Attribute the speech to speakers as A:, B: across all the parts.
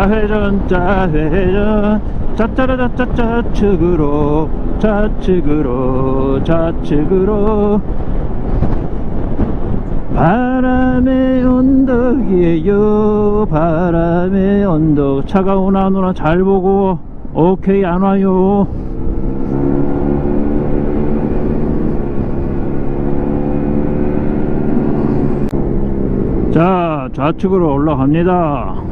A: 좌회전 좌회전. 짜짜라짜짜 좌측으로. 좌측으로 좌측으로. 바람의 언덕이에요. 바람의 언덕. 차가 오나 안 오나 잘 보고. 오케이 안 와요. 자 좌측으로 올라갑니다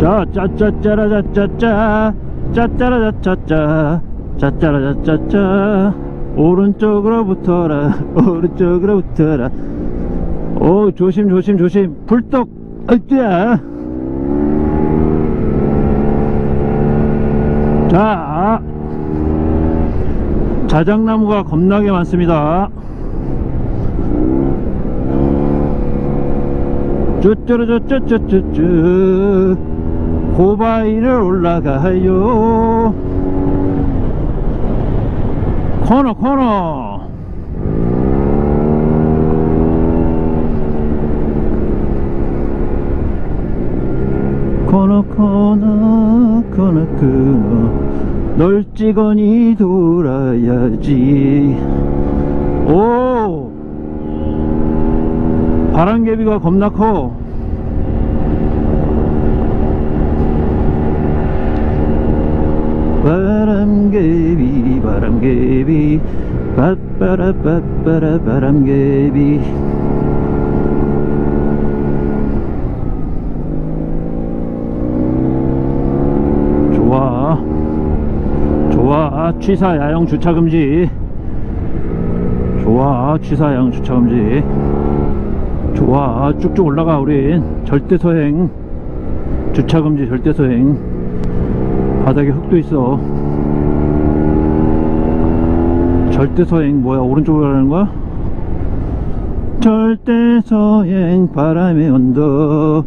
A: 자 짜짜짜라짜짜짜 짜짜라짜짜짜 짜짜라짜짜짜 오른쪽으로 붙어라 오른쪽으로 붙어라 오 조심 조심 조심 불떡 어쩌야 자 자작나무가 겁나게 많습니다 쭈쭈르쭈쭈쭈쭈쭈 고바위를 올라가요. 코너 코너. 코너 코너 코너 코너. 널 찍어니 돌아야지. 오! 바람개비가 겁나 커 바람개비 바람개비. 빠빠라 빠빠라 바람개비. 좋아. 좋아. 취사 야영 주차 금지. 좋아. 취사 야영 주차 금지. 좋아. 쭉쭉 올라가 우린 절대 서행. 주차 금지 절대 서행. 바닥에 흙도 있어 절대 서행 뭐야? 오른쪽으로 가는 거야? 절대 서행 바람의 언덕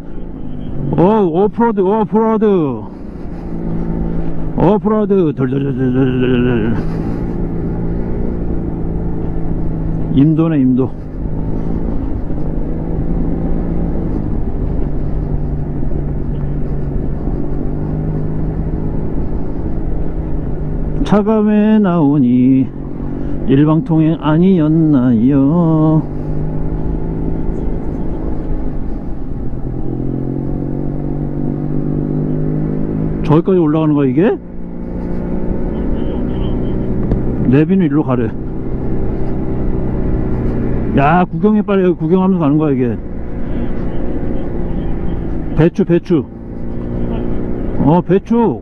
A: 오 오프로드 오프로드. 오프로드. 덜덜덜덜덜 임도네 임도. 왜 나오니 일방통행 아니었나요? 저기까지 올라가는 거야 이게? 내비는 일로 가래. 야 구경해 빨리. 여기 구경하면서 가는 거야 이게. 배추 배추. 어 배추.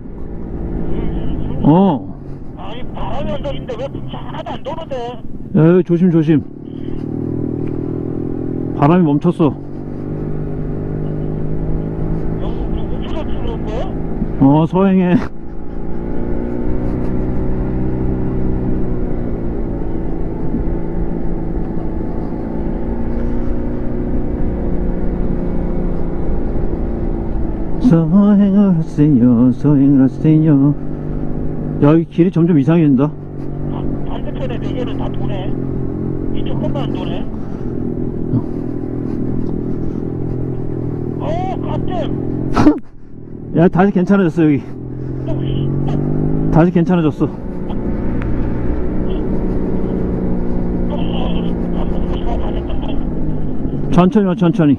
A: 어
B: 바람이 언덕인데 왜 하나도 안 도는데?
A: 야, 여기 조심 조심. 바람이 멈췄어.
B: 거야?
A: 어 서행해. 서행을 하세요 서행을 하세요. 야 이 길이 점점 이상해진다
B: 아, 반대편에 네 개는 다 도네. 이쪽 것만 안 도네. 어 갓댐
A: 야 다시 괜찮아졌어 여기. 다시 괜찮아졌어. 천천히 와 천천히.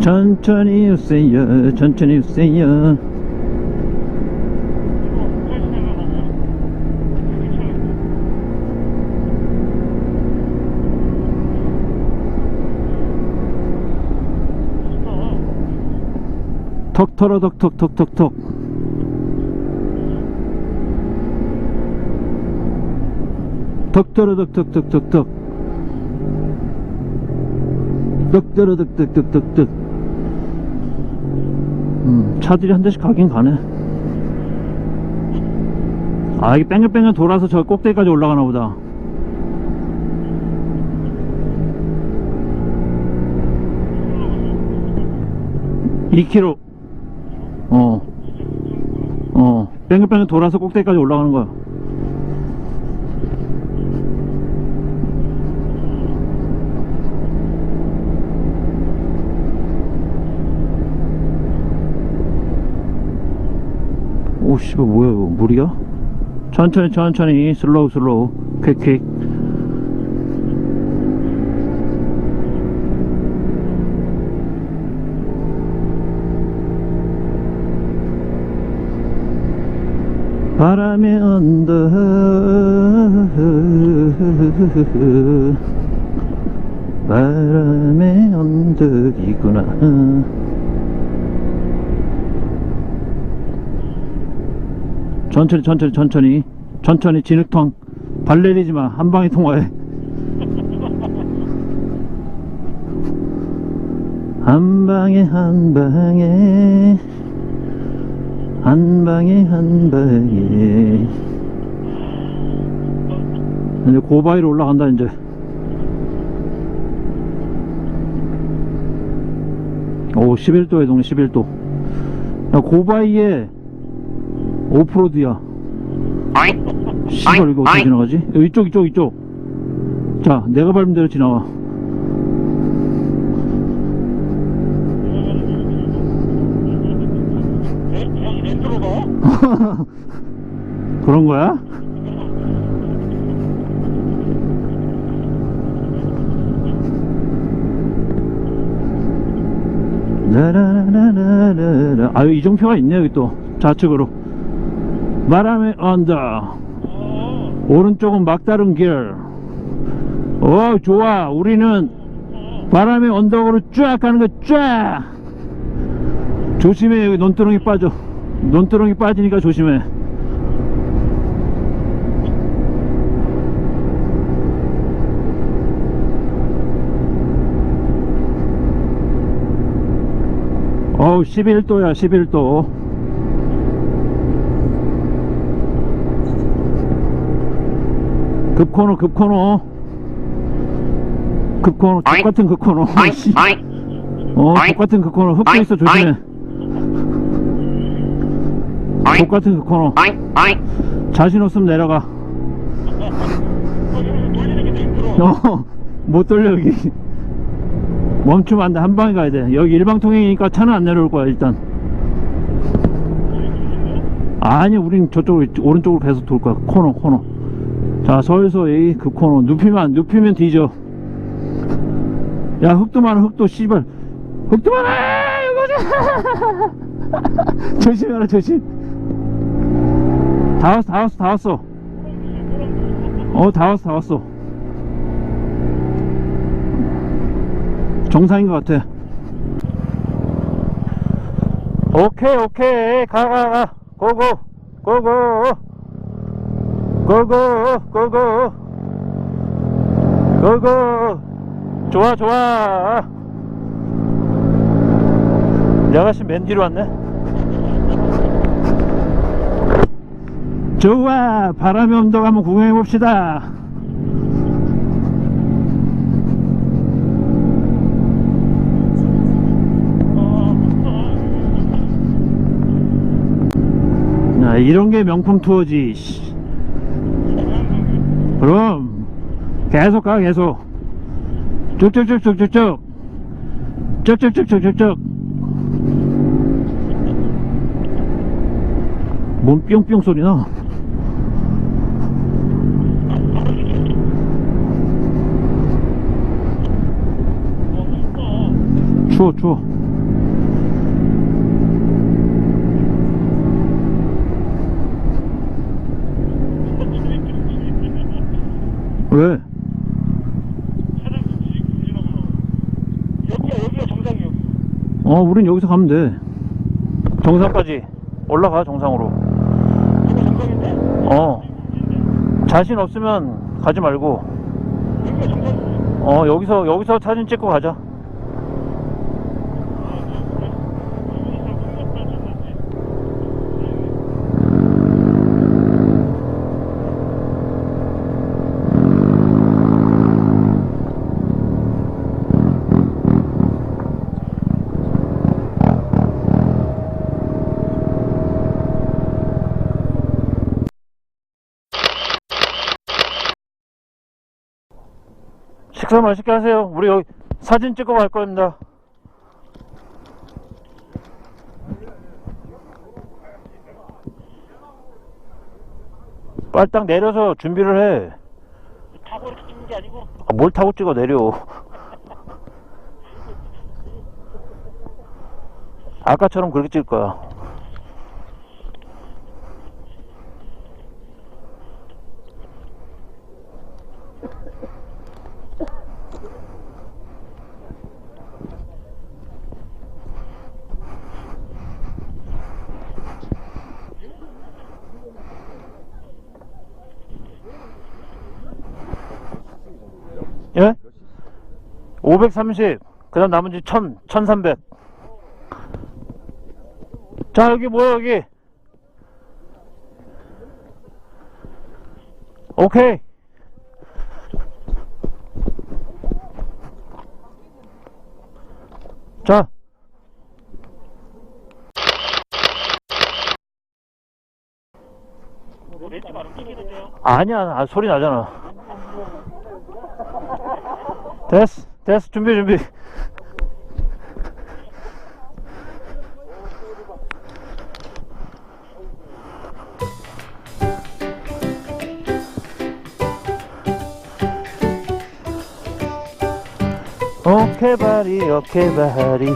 A: 천천히 오세요 천천히 오세요 턱 털어 턱턱턱턱턱 턱 털어 턱턱턱턱턱 턱 털어 턱턱턱턱턱 음, 차들이 한 대씩 가긴 가네. 아 이게 뺑글뺑글 돌아서 저 꼭대기까지 올라가나 보다. 이 k m 어. 어. 뺑글뺑글 돌아서 꼭대기까지 올라가는 거야. 오, 씨발, 뭐야, 이거. 물이야? 천천히, 천천히, 슬로우, 슬로우, 퀵, 퀵. 바람의 언덕 바람의 언덕이구나. 천천히 천천히 천천히. 천천히 진흙탕. 발 내리지 마. 한 방에 통과해. 한 방에 한 방에 한 방에 한 방에. 이제 고바위로 올라간다 이제. 오 11도에 동네 11도. 야 고바위에 오프로드야. 씨발 이거 어떻게 지나가지? 어, 이쪽 이쪽 이쪽. 자 내가 밟은 대로 지나와 그런 거야? 라라라라라라 아유 이정표가 있네 여기 또 좌측으로 바람의 언덕
B: 어.
A: 오른쪽은 막다른 길. 어, 좋아. 우리는 바람의 언덕으로 쫙 가는 거 쫙. 조심해. 여기 논두렁이 빠져. 논두렁이 빠지니까 조심해. 어우, 11도야, 11도. 급코너 급코너 급코너 똑같은 급코너 씨. 어 똑같은 급코너 흡고 있어 조심해 똑같은 급코너. 자신 없으면 내려가.
B: 어.
A: 어못 돌려 여기. 멈추면 안돼. 한 방에 가야 돼. 여기 일방통행이니까 차는 안 내려올 거야 일단. 아니 우린 저쪽으로 오른쪽으로 계속 돌 거야. 코너 코너. 자 서서히 그 코너. 눕히면 안- 눕히면 뒤져. 야 흙도 많아 흙도. 씨발. 흙도 많아! 이거 조심해라 조심 다 왔어 다 왔어 다 왔어. 어 다 왔어 다 왔어. 정상인 것 같아. 오케이 오케이. 가가 가. 고고. 고고. 고고. 고고. 고고. 좋아 좋아. 이 아가씨 맨 뒤로 왔네 좋아 바람의 언덕 한번 구경해 봅시다. 야, 이런 게 명품 투어지 씨. 그럼 계속 가 계속. 쭉쭉쭉쭉쭉쭉. 쭉쭉쭉쭉쭉쭉. 뭔 뿅뿅 소리 나 추워 추워 왜? 어 우린 여기서 가면 돼 정상까지 올라가 정상으로? 어 자신 없으면 가지 말고. 어 여기서 여기서 사진 찍고 가자 식사 맛있게 하세요 우리 여기 사진 찍고 갈 겁니다 빨리 딱 내려서 준비를 해.
B: 타고 이렇게 찍는 게 아니고
A: 아, 뭘 타고 찍어 내려. 아까처럼 그렇게 찍을 거야. 530. 그 다음 나머지 1000, 1300. 자, 여기 뭐야, 여기? 오케이. 자, 아니야, 아, 소리 나잖아. 됐어, 됐어, 준비, 준비. 오케이 바리 오케이 바리